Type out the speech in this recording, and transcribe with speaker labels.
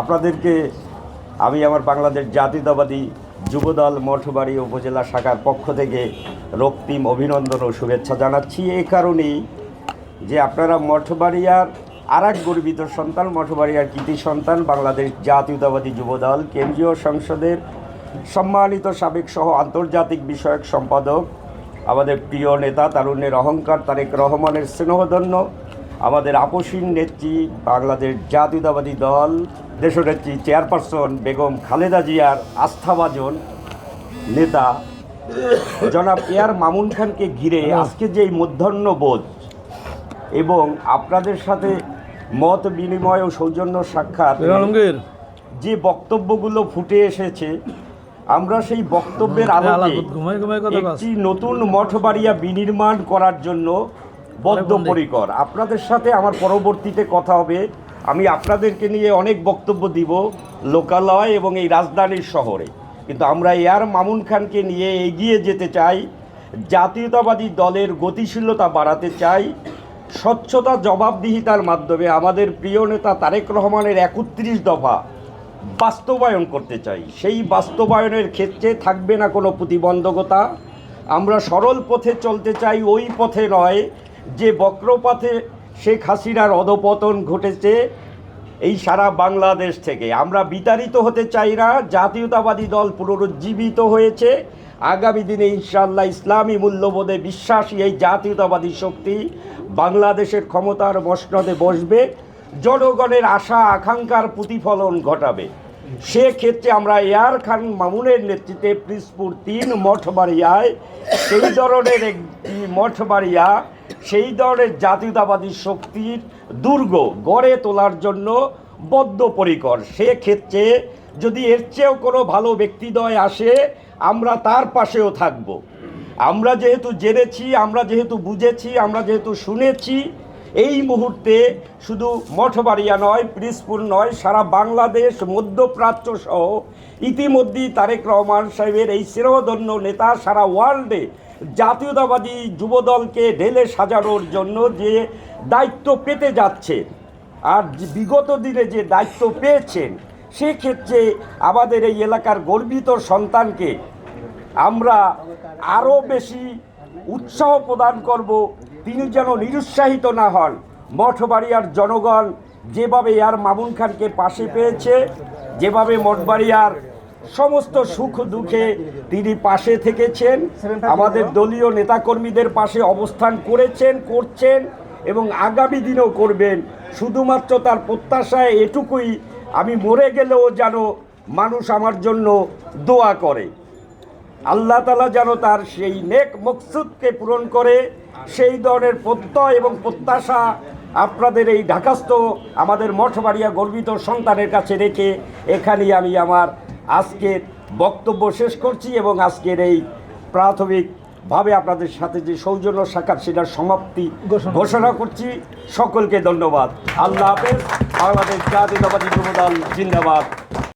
Speaker 1: আপনাদেরকে আমি আমার বাংলাদেশ জাতীয়তাবাদী যুবদল মঠবাড়ি উপজেলা শাখার পক্ষ থেকে রক্তিম অভিনন্দন ও শুভেচ্ছা জানাচ্ছি। এই কারণেই যে আপনারা মঠবাড়িয়ার আর এক গর্বিত সন্তান মঠবাড়িয়ার কৃতি সন্তান বাংলাদেশ জাতীয়তাবাদী যুবদল, কেন্দ্রীয় সংসদের সম্মানিত সাবেক সহ আন্তর্জাতিক বিষয়ক সম্পাদক, আমাদের প্রিয় নেতা, তারুণ্যের অহংকার তারেক রহমানের স্নেহধন্য আমাদের আপসীন নেত্রী বাংলাদেশ জাতীয়তাবাদী দল দেশনেত্রী চেয়ারপারসন বেগম খালেদা জিয়ার আস্থাভাজন নেতা জনাব এয়ার মামুন খানকে ঘিরে আজকে যে এই মধ্যাহ্নবোধ এবং আপনাদের সাথে মত বিনিময় ও সৌজন্য সাক্ষাৎ যে বক্তব্যগুলো ফুটে এসেছে আমরা সেই বক্তব্যের আলোকে
Speaker 2: ঘুমাই কথা কস
Speaker 1: একটি নতুন মঠবাড়িয়া বিনির্মাণ করার জন্য বদ্ধপরিকর। আপনাদের সাথে আমার পরবর্তীতে কথা হবে। আমি আপনাদেরকে নিয়ে অনেক বক্তব্য দিব লোকালয় এবং এই রাজধানীর শহরে। কিন্তু আমরা এয়ার মামুন খানকে নিয়ে এগিয়ে যেতে চাই, জাতীয়তাবাদী দলের গতিশীলতা বাড়াতে চাই, স্বচ্ছতা জবাবদিহিতার মাধ্যমে আমাদের প্রিয় নেতা তারেক রহমানের একত্রিশ দফা বাস্তবায়ন করতে চাই। সেই বাস্তবায়নের ক্ষেত্রে থাকবে না কোনো প্রতিবন্ধকতা। আমরা সরল পথে চলতে চাই, ওই পথে নয় যে বক্রপথে শেখ হাসিনার অধপতন ঘটেছে এই সারা বাংলাদেশ থেকে। আমরা বিতাড়িত হতে চাই না, জাতীয়তাবাদী দল পুনরুজ্জীবিত হয়েছে। আগামী দিনে ইনশাল্লাহ ইসলামী মূল্যবোধে বিশ্বাসী এই জাতীয়তাবাদী শক্তি বাংলাদেশের ক্ষমতার মসনদে বসবে। জনগণের আশা, আকাঙ্ক্ষার প্রতিফলন ঘটাবে। সেক্ষেত্রে আমরা এয়ার খান মামুনের নেতৃত্বে প্রিসপুর তিন মঠবাড়িয়ায় সেই ধরনের একটি মঠবাড়িয়া সেই ধরনের জাতীয়তাবাদী শক্তির দুর্গ গড়ে তোলার জন্য বদ্ধপরিকর। সেক্ষেত্রে যদি এর চেয়েও কোনো ভালো ব্যক্তিদ্বয় আসে, আমরা তার পাশেও থাকব। আমরা যেহেতু জেনেছি, আমরা যেহেতু বুঝেছি, আমরা যেহেতু শুনেছি, এই মুহূর্তে শুধু মঠবাড়িয়া নয় পিরিসপুর নয়, সারা বাংলাদেশ মধ্যপ্রাচ্য সহ ইতিমধ্যেই তারেক রহমান সাহেবের এই চিরধন্য নেতা সারা ওয়ার্ল্ডে জাতীয়তাবাদী যুবদলকে ঢেলে সাজানোর জন্য যে দায়িত্ব পেতে যাচ্ছে আর বিগত দিনে যে দায়িত্ব পেয়েছেন, সেক্ষেত্রে আমাদের এই এলাকার গর্বিত সন্তানকে আমরা আরও বেশি উৎসাহ প্রদান করব। তিনি যেন নিরুৎসাহিত না হন। মঠবাড়িয়ার জনগণ যেভাবে আর মামুন খানকে পাশে পেয়েছে, যেভাবে মঠবাড়িয়ার সমস্ত সুখ দুঃখে তিনি পাশে থেকেছেন। আমাদের দলীয় নেতাকর্মীদের পাশে অবস্থান করেছেন করছেন এবং আগামী দিনেও করবেন। শুধুমাত্র তার প্রত্যাশায় এটুকুই আমি মরে গেলেও যেন মানুষ আমার জন্য দোয়া করে। আল্লাহ তালা যেন তার সেই নেক মকসুদকে পূরণ করে। সেই ধরনের প্রত্যয় এবং প্রত্যাশা আপনাদের এই ঢাকাস্থ আমাদের মঠবাড়িয়া গর্বিত সন্তানের কাছে রেখে এখানেই আমি আমার আজকের বক্তব্য শেষ করছি এবং আজকের এই প্রাথমিকভাবে আপনাদের সাথে যে সৌজন্য সাক্ষাৎ সেটার সমাপ্তি ঘোষণা। করছি। সকলকে ধন্যবাদ। আল্লাহ হাফেজ। বাংলাদেশ জাতীয়তাবাদী যুবদল জিন্দাবাদ।